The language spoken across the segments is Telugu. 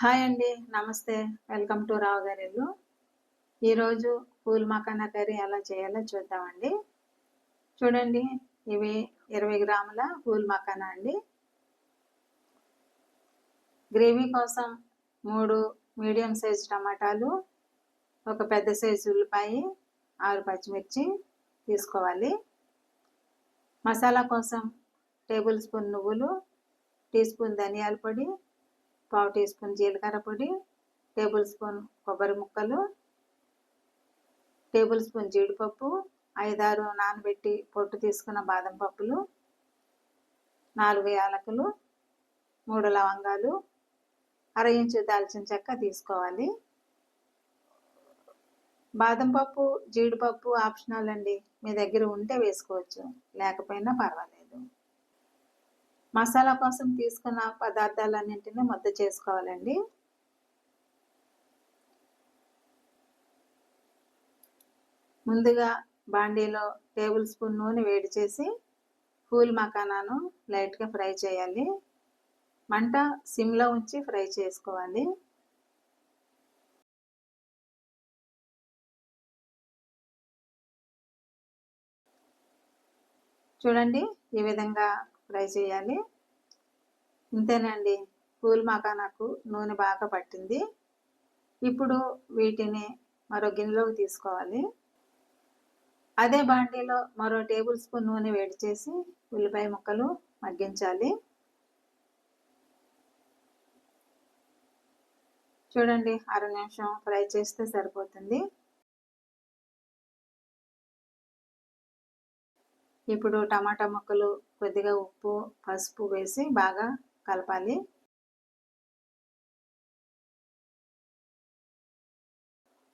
హాయ్ అండి నమస్తే. వెల్కమ్ టు రావు గారి ఇల్లు. ఈరోజు పూల్ మకానా కర్రీ ఎలా చేయాలో చూద్దామండి. చూడండి ఇవి ఇరవై గ్రాముల పూల్ మకానా అండి. గ్రేవీ కోసం మూడు మీడియం సైజు టమాటాలు ఒక పెద్ద సైజు ఉల్లిపాయ ఆరు పచ్చిమిర్చి తీసుకోవాలి. మసాలా కోసం టేబుల్ స్పూన్ నువ్వులు టీ స్పూన్ ధనియాల పొడి పావు టీ స్పూన్ జీలకర్ర పొడి టేబుల్ స్పూన్ కొబ్బరి ముక్కలు టేబుల్ స్పూన్ జీడిపప్పు ఐదారు నానబెట్టి పొట్టు తీసుకున్న బాదం పప్పులు నాలుగు యాలకులు మూడు లవంగాలు అర ఇంచు దాల్చిన చెక్క తీసుకోవాలి. బాదం పప్పు జీడిపప్పు ఆప్షనల్ అండి. మీ దగ్గర ఉంటే వేసుకోవచ్చు. లేకపోయినా పర్వాలేదు. మసాలా కోసం తీసుకున్న పదార్థాలన్నింటినీ ముద్ద చేసుకోవాలండి. ముందుగా బాండీలో టేబుల్ స్పూన్ నూనె వేడి చేసి ఫూల్ మకానాను లైట్గా ఫ్రై చేయాలి. మంట సిమ్లో ఉంచి ఫ్రై చేసుకోవాలి. చూడండి ఈ విధంగా ఫ్రై చేయాలి. ఇంతేనండి. పూల్ మకానాకు నూనె బాగా పట్టింది. ఇప్పుడు వీటిని మరో గిన్నెలోకి తీసుకోవాలి. అదే బాండీలో మరో టేబుల్ స్పూన్ నూనె వేడి చేసి ఉల్లిపాయ ముక్కలు మగ్గించాలి. చూడండి అర నిమిషం ఫ్రై చేస్తే సరిపోతుంది. ఇప్పుడు టమాటా ముక్కలు కొద్దిగా ఉప్పు పసుపు వేసి బాగా కలపాలి.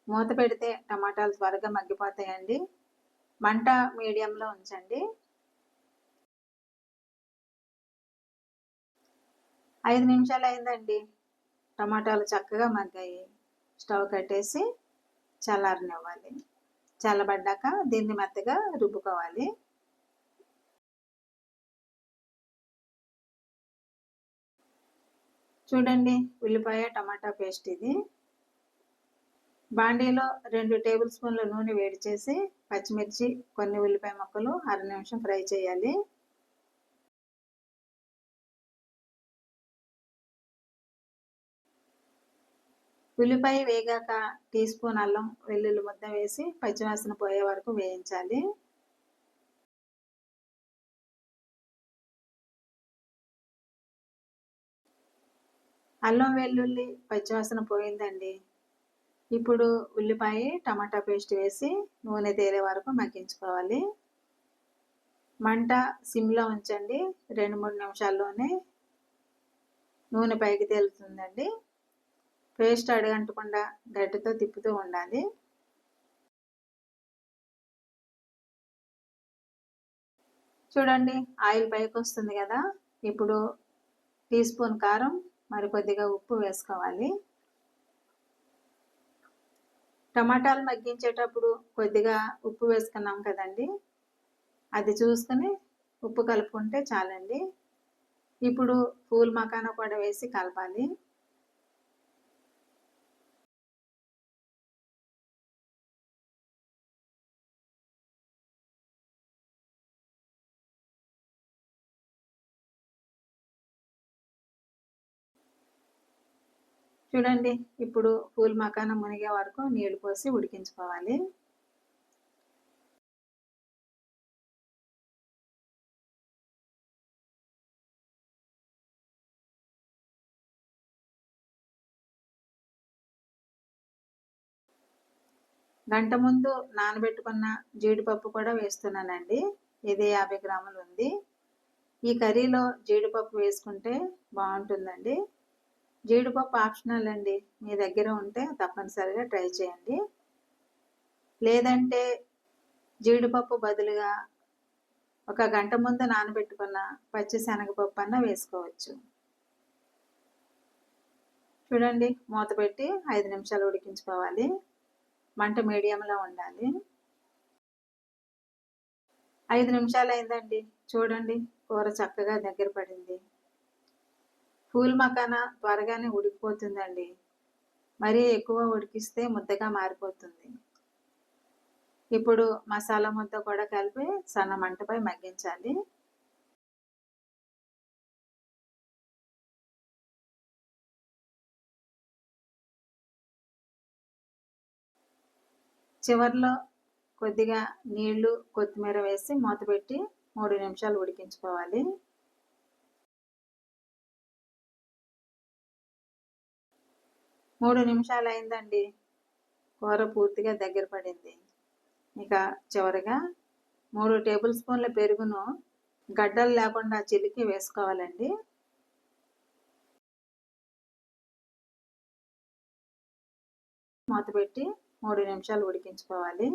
మూత పెడితే టమాటాలు త్వరగా మగ్గిపోతాయండి. మంట మీడియంలో ఉంచండి. ఐదు నిమిషాలు అయిందండి. టమాటాలు చక్కగా మగ్గాయి. స్టవ్ కట్టేసి చల్లారనివ్వాలి. చల్లబడ్డాక దీన్ని మెత్తగా రుబ్బుకోవాలి. చూడండి ఉల్లిపాయ టమాటా పేస్ట్ ఇది. బాండీలో రెండు టేబుల్ స్పూన్ల నూనె వేడి చేసి పచ్చిమిర్చి కొన్ని ఉల్లిపాయ ముక్కలు అర నిమిషం ఫ్రై చేయాలి. ఉల్లిపాయ వేగాక టీ స్పూన్ అల్లం వెల్లుల్లి ముద్ద వేసి పచ్చివాసన పోయే వరకు వేయించాలి. అల్లం వెల్లుల్లి పచ్చివాసన పోయిందండి. ఇప్పుడు ఉల్లిపాయ టమాటా పేస్ట్ వేసి నూనె తేలే వరకు మగ్గించుకోవాలి. మంట సిమ్లో ఉంచండి. రెండు మూడు నిమిషాల్లోనే నూనె పైకి తేలుతుందండి. పేస్ట్ అడగంటకుండా గడ్డితో తిప్పుతూ ఉండాలి. చూడండి ఆయిల్ పైకి వస్తుంది కదా. ఇప్పుడు టీ స్పూన్ కారం మరి కొద్దిగా ఉప్పు వేసుకోవాలి. టమాటాలు మగ్గించేటప్పుడు కొద్దిగా ఉప్పు వేసుకున్నాం కదండి. అది చూసుకుని ఉప్పు కలుపుకుంటే చాలండి. ఇప్పుడు పూల్ మకాన కూడా వేసి కలపాలి. చూడండి ఇప్పుడు పూల్ మకాన మునిగే వరకు నీళ్ళు పోసి ఉడికించుకోవాలి. గంట ముందు నానబెట్టుకున్న జీడిపప్పు కూడా వేస్తున్నానండి. ఇది యాభై గ్రాములు ఉంది. ఈ కర్రీలో జీడిపప్పు వేసుకుంటే బాగుంటుందండి. జీడిపప్పు ఆప్షనల్ అండి. మీ దగ్గర ఉంటే తప్పనిసరిగా ట్రై చేయండి. లేదంటే జీడిపప్పు బదులుగా ఒక గంట ముందు నానబెట్టుకున్న పచ్చి శనగపప్పు అన్న వేసుకోవచ్చు. చూడండి మూత పెట్టి ఐదు నిమిషాలు ఉడికించుకోవాలి. మంట మీడియంలో ఉండాలి. ఐదు నిమిషాలు అయిందండి. చూడండి కూర చక్కగా దగ్గర పడింది. కూల్ మకాన త్వరగానే ఉడికిపోతుందండి మరీ ఎక్కువ ఉడికిస్తే ముద్దగా మారిపోతుంది. ఇప్పుడు మసాలా ముద్ద కూడా కలిపి సన్న మంటపై మగ్గించాలి చివరిలో కొద్దిగా నీళ్ళు కొత్తిమీర వేసి మూత పెట్టి మూడు నిమిషాలు ఉడికించుకోవాలి. మూడు నిమిషాలు అయిందండి కూర పూర్తిగా దగ్గర పడింది. ఇక చివరిగా మూడు టేబుల్ స్పూన్ల పెరుగును గడ్డలు లేకుండా చిలికి వేసుకోవాలండి. మూత పెట్టి మూడు నిమిషాలు ఉడికించుకోవాలి.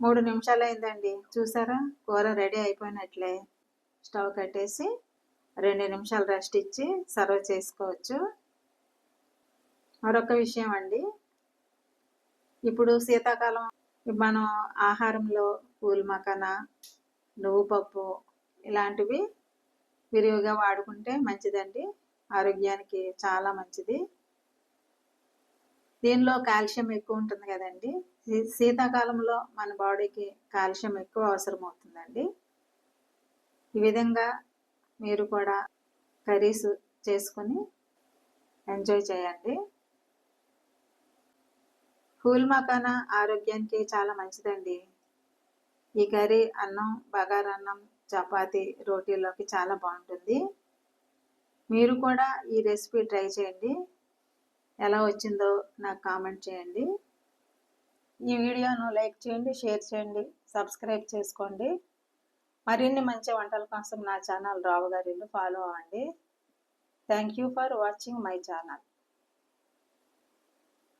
మూడు నిమిషాలు అయిందండి చూసారా? కూర రెడీ అయిపోయినట్లే. స్టవ్ కట్టేసి రెండు నిమిషాలు రెస్ట్ ఇచ్చి సర్వ్ చేసుకోవచ్చు. మరొక విషయం అండి. ఇప్పుడు శీతాకాలం మనం ఆహారంలో పూల్ మకాన నువ్వు పప్పు ఇలాంటివి విరివిగా వాడుకుంటే మంచిదండి. ఆరోగ్యానికి చాలా మంచిది. దీనిలో కాల్షియం ఎక్కువ ఉంటుంది కదండి. శీతాకాలంలో మన బాడీకి కాల్షియం ఎక్కువ అవసరం అవుతుందండి ఈ విధంగా మీరు కూడా కర్రీస్ చేసుకొని ఎంజాయ్ చేయండి. కూల్ మకానా ఆరోగ్యానికి చాలా మంచిదండి. ఈ కర్రీ అన్నం బగారన్నం చపాతి రోటీలోకి చాలా బాగుంటుంది. మీరు కూడా ఈ రెసిపీ ట్రై చేయండి. ఎలా వచ్చిందో నాకు కామెంట్ చేయండి. ఈ వీడియోను లైక్ చేయండి షేర్ చేయండి సబ్స్క్రైబ్ చేసుకోండి. మరిన్ని మంచి వంటల కోసం నా ఛానల్ రావు గారిలో ఫాలో అవ్వండి. Thank you for watching my channel